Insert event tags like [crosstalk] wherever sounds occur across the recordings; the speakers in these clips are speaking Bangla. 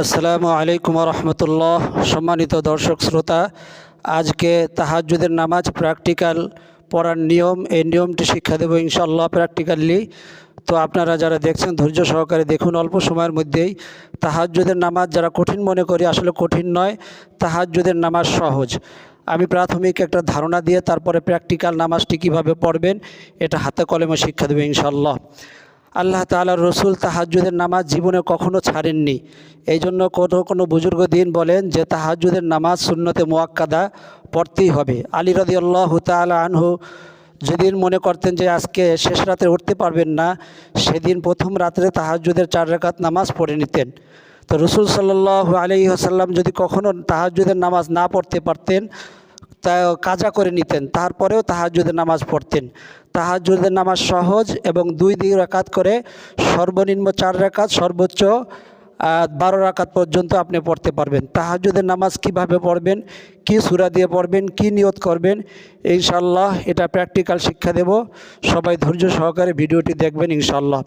আসসালামু আলাইকুম রহমতুল্লাহ সম্মানিত দর্শক শ্রোতা, আজকে তাহাজ্জুদের নামাজ প্র্যাকটিক্যাল পড়ার নিয়ম, এই নিয়মটি শিক্ষা দেবো ইনশাল্লাহ প্র্যাকটিক্যালি। তো আপনারা যারা দেখছেন, ধৈর্য সহকারে দেখুন, অল্প সময়ের মধ্যেই তাহাজ্জুদের নামাজ যারা কঠিন মনে করি, আসলে কঠিন নয়, তাহাজ্জুদের নামাজ সহজ। আমি প্রাথমিক একটা ধারণা দিয়ে তারপরে প্র্যাকটিক্যাল নামাজটি কীভাবে পড়বেন, এটা হাতে কলমে শিক্ষা দেবে ইনশাল্লাহ আল্লাহ তাআলার রসুল তাহাজ্জুদের নামাজ জীবনে কখনো ছাড়েননি। এই জন্য কোনো কোনো বুজুর্গ দিন বলেন যে তাহাজ্জুদের নামাজ শূন্যতে মোয়াক্কাদা পড়তেই হবে। আলী রদি আল্লাহ তালা আনহু যেদিন মনে করতেন যে আজকে শেষ রাতে উঠতে পারবেন না, সেদিন প্রথম রাত্রে তাহাজ্জুদের চার রেখাত নামাজ পড়ে নিতেন। তো রসুল সাল্লাহ আলি আসাল্লাম যদি কখনও তাহাজ্জুদের নামাজ না পড়তে পারতেন তা কাজা করে নিতেন। তারপরেও তাহাজ্জুদের নামাজ পড়তেন। তাহাজ্জুদের নামাজ সহজ এবং দুই দিন রাকাত করে সর্বনিম্ন চার রাকাত, সর্বোচ্চ বারো রাকাত পর্যন্ত আপনি পড়তে পারবেন। তাহাজ্জুদের নামাজ কীভাবে পড়বেন, কি সুরা দিয়ে পড়বেন, কি নিয়ত করবেন ইনশাল্লাহ এটা প্র্যাকটিক্যাল শিক্ষা দেব। সবাই ধৈর্য সহকারে ভিডিওটি দেখবেন ইনশাল্লাহ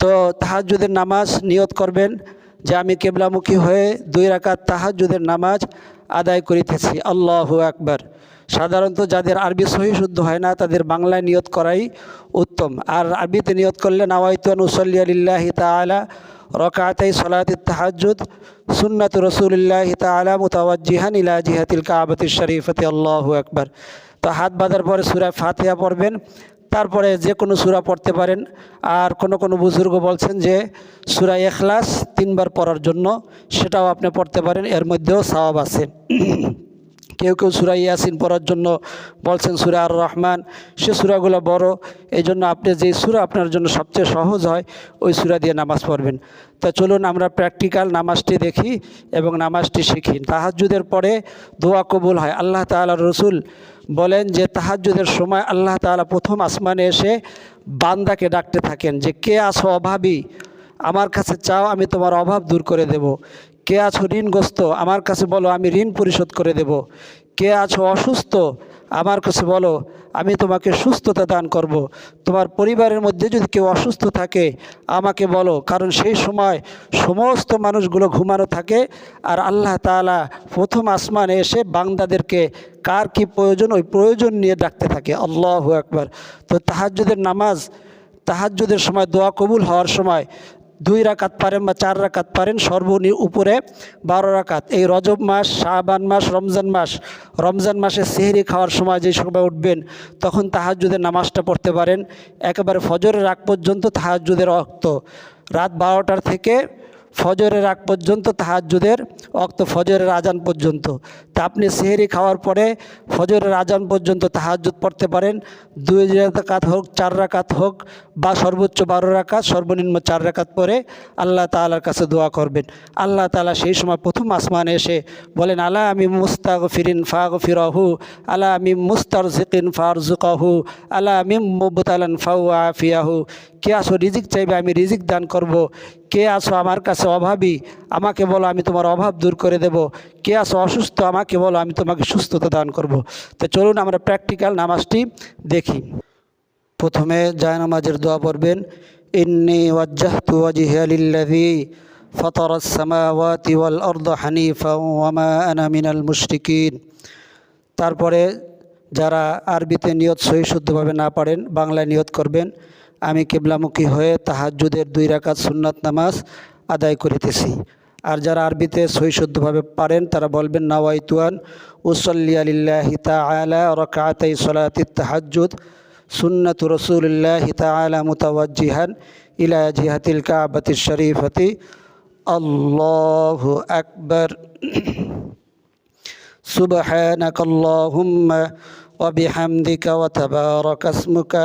তো তাহাজ্জুদের নামাজ নিয়ত করবেন যে আমি কেবলামুখী হয়ে দুই রাকাত তাহাজ্জুদের নামাজ আদায় করিতেছি। আল্লাহু আকবার। সাধারণত যাদের আরবি সহি শুদ্ধ হয় না, তাদের বাংলায় নিয়ত করাই উত্তম। আর আরবিতে নিয়ত করলে উসল্লি আলিল্লাহি তালা রকাতাই সলাতি তাহাজুদ সুন্নাত রসুলিল্লাহ তালা মুতাওয়াজিহান ইলা জিহাতিল কাবাতি শরীফতি। আল্লাহু আকবার। তো হাত বাঁধার পরে সুরায় ফাতিহা পড়বেন। তারপরে যে কোনো সুরা পড়তে পারেন। আর কোনো কোনো বুজুর্গ বলছেন যে সুরা এখলাস তিনবার পড়ার জন্য সেটাও আপনি পড়তে পারেন, এর মধ্যেও সওয়াব আছে। [clears throat] কেউ কেউ সুরা ইয়াসিন পড়ার জন্য বলছেন সুরা আর রহমান সে সুরাগুলো বড় এই জন্য আপনি যেই সুরা আপনার জন্য সবচেয়ে সহজ হয়, ওই সুরা দিয়ে নামাজ পড়বেন। তা চলুন আমরা প্র্যাকটিক্যাল নামাজটি দেখি এবং নামাজটি শিখি। তাহাজ্জুদের পরে দোয়া কবুল হয়। আল্লাহ তাআলা রসুল বলেন যে তাহাজুদের সময় আল্লাহ তালা প্রথম আসমানে এসে বান্দাকে ডাকতে থাকেন যে, কে আছো অভাবী? আমার কাছে চাও আমি তোমার অভাব দূর করে দেব। কে আছো ঋণগ্রস্ত? আমার কাছে বলো আমি ঋণ পরিশোধ করে দেব। কে আছো অসুস্থ? আমার কাছে বলো, আমি তোমাকে সুস্থতা দান করব। তোমার পরিবারের মধ্যে যদি কেউ অসুস্থ থাকে, আমাকে বলো, কারণ সেই সময় সমস্ত মানুষগুলো ঘুমানো থাকে আর আল্লাহ তাআলা প্রথম আসমানে এসে বান্দাদেরকে কার কি প্রয়োজন, ওই প্রয়োজন নিয়ে ডাকতে থাকে আল্লাহ একবার তো তাহাজ্জুদের নামাজ, তাহাজ্জুদের সময় দোয়া কবুল হওয়ার সময় দুই রাকাত পারেন বা চার রাকাত পারেন, সর্বনি উপরে বারো রাকাত। এই রজব মাস শাহবান মাস, রমজান মাস, রমজান মাসে সেহরি খাওয়ার সময় যে সময় উঠবেন, তখন তাহাজ্জুদের নামাজটা পড়তে পারেন। একেবারে ফজরের রাগ পর্যন্ত তাহাজ্জুদের রক্ত। রাত বারোটার থেকে ফজরের আগ পর্যন্ত, তাহাজ্জুদের অক্ত ফজরের আজান পর্যন্ত। তা আপনি সেহেরি খাওয়ার পরে ফজরের আজান পর্যন্ত তাহাজ্জুদ পড়তে পারেন। দুই রাকাত হোক, চার রাকাত হোক, বা সর্বোচ্চ বারো রাকাত, সর্বনিম্ন চার রাকাত পরে আল্লাহ তাআলার কাছে দোয়া করবেন। আল্লাহ তাআলা সেই সময় প্রথম আসমানে এসে বলেন, আলা আমি মুস্তাগ ফিরিন ফাগ ফিরাহু আলা আমি মুস্তার জিকিন ফার জুকাহু আলা আমি মুবতালান ফাউ আফিয়াহু কে আসো, রিজিক চাইবে, আমি রিজিক দান করব। কে আসো আমার কাছে অভাবী আমাকে বলো আমি তোমার অভাব দূর করে দেব কে আসো অসুস্থ আমাকে বলো আমি তোমাকে সুস্থতা দান করব। তো চলুন আমরা প্র্যাকটিক্যাল নামাজটি দেখি প্রথমে জায়নামাজের দোয়া পড়বেন ইন্নি ওয়াজ্জাহতু ওয়াজহিয়া লিল্লাযী فطر السماوات والأرض حنيفا وما أنا من المشركين তারপরে যারা আরবিতে নিয়ত সহি শুদ্ধভাবে না পারেন বাংলায় নিয়ত করবেন আমি কেবলামুখী হয়ে তাহাজুদের দুই রাকাত সুন্নাত নামাজ আদায় করিতেছি। আর যারা আরবিতে সৈশুদ্ধভাবে পারেন, তারা বলবেন, নাওয়াইতুয়ান উসল্লি আয়লা তালা রকাতাই সলাতি তাহাজুদ সুন্নত রসুলিল্লাহি আয়লা মুতাওয়াজিহান ইলা জিহাতিল কাবাতি শরীফতি। আল্লাহ আকবর। সুবহানাক আল্লাহুম্মা ওয়া বিহামদিকা ওয়া তাবারাক আসমুকা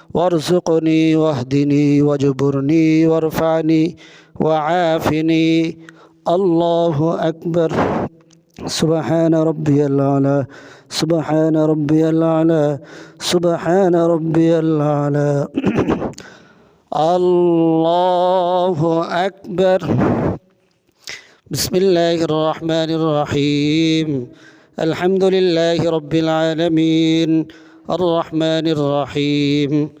وارزقني واهدني واجبرني وارفعني وعافني. الله أكبر. سبحان ربي الأعلى. سبحان ربي الأعلى. سبحان ربي الأعلى. [clears throat] الله أكبر. بسم الله الرحمن الرحيم. الحمد لله رب العالمين. الرحمن الرحيم.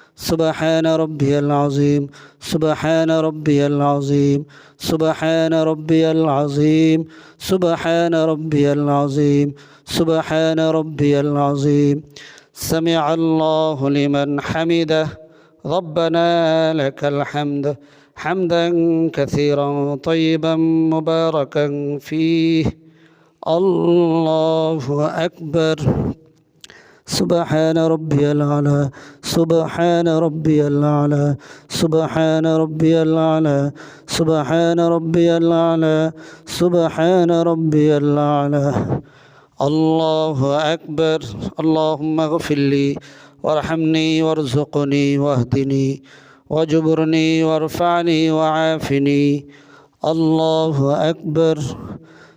سبحان ربي العظيم سبحان ربي العظيم سبحان ربي العظيم سبحان ربي العظيم سبحان ربي العظيم. سمع الله لمن حمده ربنا لك الحمد. حمدا كثيرا طيبا مباركا فيه. الله أكبر. سبحان ربي الأعلى سبحان ربي الأعلى سبحان ربي الأعلى سبحان ربي الأعلى سبحان ربي الأعلى. الله أكبر اللهم اغفر لي وارحمني وارزقني واهدني واجبرني وارفعني وعافني. الله أكبر.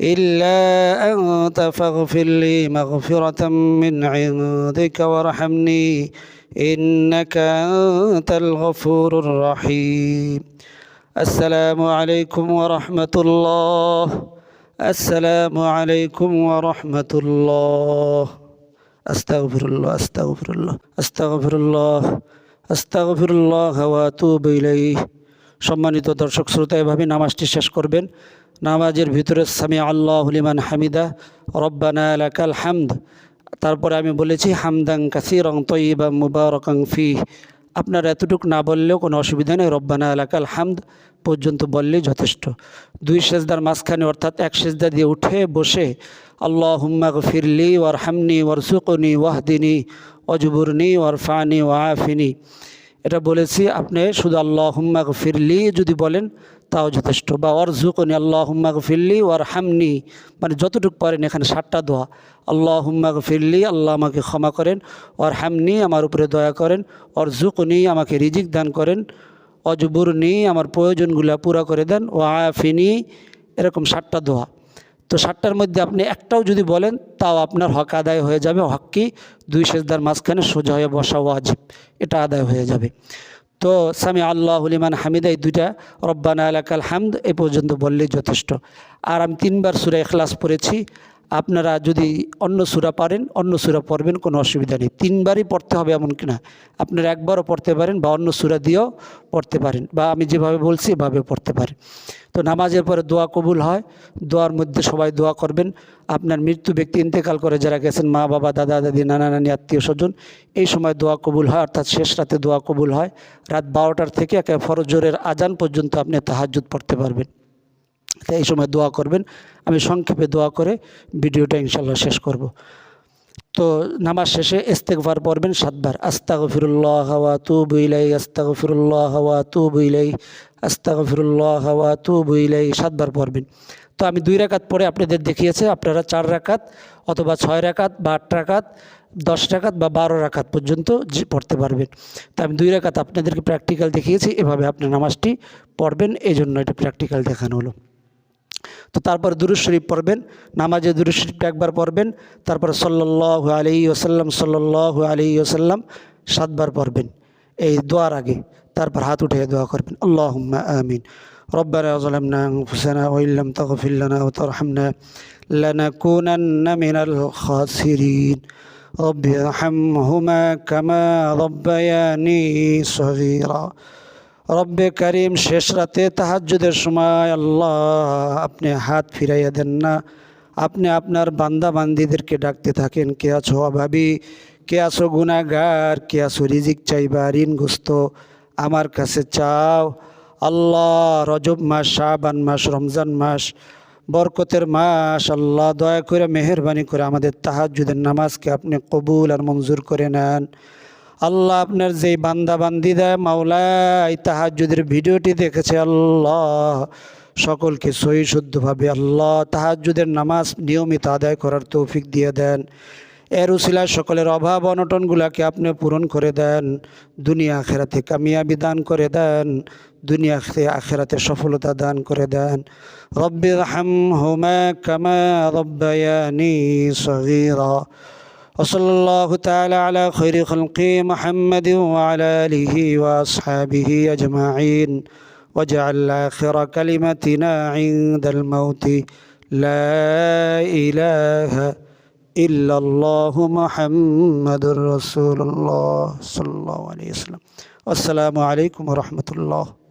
إلا أنت فاغفر لي مغفرة من عندك وارحمني إنك أنت الغفور الرحيم السلام عليكم ورحمة الله السلام عليكم ورحمة الله أستغفر الله أستغفر الله أستغفر الله أستغفر الله وأتوب إليه সম্মানিত দর্শক শ্রোতা এভাবে নামাজটি শেষ করবেন নামাজের ভিতরে সামি আল্লাহ লিমান হামিদা, রব্বানা লাকাল হামদ। তারপরে আমি বলেছি হামদাং কাসিরং তৈবা মুবারকাং ফি আপনার এতটুক না বললেও কোনো অসুবিধা নেই, রব্বানা এলাকাল হামদ পর্যন্ত বললেই যথেষ্ট। দুই সেজদার মাঝখানে অর্থাৎ এক সেজদা দিয়ে উঠে বসে আল্লাহ হুম্মা ফিরলি ওয়ার হামনি ওয়ার সুকনি ওয়াহদিনী, অজবুরনি ওয়ার ফানি ওয়াফিনি এটা বলেছি আপনি শুধু আল্লাহ হুম্মা ফিরলি যদি বলেন তাও যথেষ্ট। বা ওর ঝুকনি আল্লাহ হুম্মাগ ফিরলি ওর হামনি মানে যতটুকু পারেন এখানে সাতটা দোয়া। আল্লাহ হুম্মাগ ফিরলি আল্লাহ আমাকে ক্ষমা করেন। ওর হামনি আমার উপরে দয়া করেন। ওর ঝুকনি আমাকে রিজিক দান করেন। অজবুরনি, আমার প্রয়োজনগুলো পুরা করে দেন। ও আফিনি এরকম সাতটা দোয়া। তো সাতটার মধ্যে আপনি একটাও যদি বলেন, তাও আপনার হক আদায় হয়ে যাবে। হক কি? দুই সেজদার মাঝখানে সোজা হয়ে বসা ওয়াজিব। এটা আদায় হয়ে যাবে। তো সামি আল্লাহ হলিমান হামিদা, এই দুইটা, রব্বানা আলাকাল হামদ, এ পর্যন্ত বললেই যথেষ্ট। আর আমি তিনবার সুরে এখলাস পড়েছি। আপনারা যদি অন্য সুরা পারেন, অন্য সুরা পড়বেন, কোনো অসুবিধা নেই। তিনবারই পড়তে হবে এমন কিনা আপনারা একবারও পড়তে পারেন বা অন্য সুরা দিয়েও পড়তে পারেন বা আমি যেভাবে বলছি এভাবে পড়তে পারেন। তো নামাজের পরে দোয়া কবুল হয়, দোয়ার মধ্যে সবাই দোয়া করবেন। আপনার মৃত্যু ব্যক্তি ইন্তেকাল করে যারা গেছেন, মা, বাবা, দাদা, দাদি, নানা, নানি, আত্মীয়, স্বজন, এই সময় দোয়া কবুল হয়, অর্থাৎ শেষ রাতে দোয়া কবুল হয়। রাত বারোটার থেকে একে ফরজোরের আজান পর্যন্ত আপনি তাহাজুদ পড়তে পারবেন। তো এই সময় দোয়া করবেন। আমি সংক্ষেপে দোয়া করে ভিডিওটা ইনশাল্লাহ শেষ করব। তো নামাজ শেষে ইস্তেকবার পড়বেন সাতবার। আস্তাগ ফিরুল্লাহ হাওয়া তু বুইলাই আস্তাগ ফিরুল্লাহ হাওয়া তু বুইলাই আস্তাগ ফিরুল্লাহ হাওয়া তু বুইলাই সাতবার পড়বেন। তো আমি দুই রাকাত পরে আপনাদের দেখিয়েছে, আপনারা চার রাকাত অথবা ছয় রাকাত বা আট রাকাত, দশ রাকাত বা বারো রাকাত পর্যন্ত পড়তে পারবেন। তো আমি দুই রাকাত আপনাদেরকে প্র্যাকটিক্যাল দেখিয়েছি, এভাবে আপনি নামাজটি পড়বেন এই জন্য এটা প্র্যাকটিক্যাল দেখানো হলো। তো তারপর দুরুজ শরীফ পড়বেন নামাজে দুরুজ শরীফটা একবার পড়বেন তারপর সাল্লাহ আলী ওসাল্লাম সাল্লাহ আলী ওসাল্লাম সাতবার পড়বেন এই দোয়ার আগে তারপর হাত উঠে দোয়া করবেন আল্লাহ আমিন ربنا ظلمنا أنفسنا وإن لم تغفر لنا وترحمنا لنكونن من الخاسرين رب ارحمهما كما ربياني صغيرا রব্বে করিম শেষ রাতে তাহাজ্জুদের সময় আল্লাহ আপনি হাত ফিরাইয়া দেন না। আপনি আপনার বান্দা বান্দিদেরকে ডাকতে থাকেন, কে আছো অভাবী? কে আছো গুণাগার কে আছো রিজিক চাইবা ঋণগ্রস্ত আমার কাছে চাও আল্লাহ, রজব মাস শাহবান মাস, রমজান মাস, বরকতের মাস। আল্লাহ, দয়া করে মেহরবানি করে আমাদের তাহাজ্জুদের নামাজকে আপনি কবুল আর মঞ্জুর করে নেন। আল্লাহ আপনার যেই বান্দা বান্দি দেয়, মাওলাই তাহাজুদের ভিডিওটি দেখেছে আল্লাহ। সকলকে সহি শুদ্ধভাবে আল্লাহ তাহাজুদের নামাজ নিয়মিত আদায় করার তৌফিক দিয়ে দেন। এর উসিলায় সকলের অভাব অনটনগুলাকে আপনি পূরণ করে দেন। দুনিয়া আখেরাতে কামিয়াবি দান করে দেন। দুনিয়া আখেরাতে সফলতা দান করে দেন। রব্বির হাম হোমা কামা রব্বায়ানি সগীরা। وصلى الله تعالى على خير خلقه محمد وعلى آله وأصحابه أجمعين. واجعل آخر كلمتنا عند الموت. لا إله إلا الله محمد رسول الله صلى الله عليه وسلم. والسلام عليكم ورحمة الله.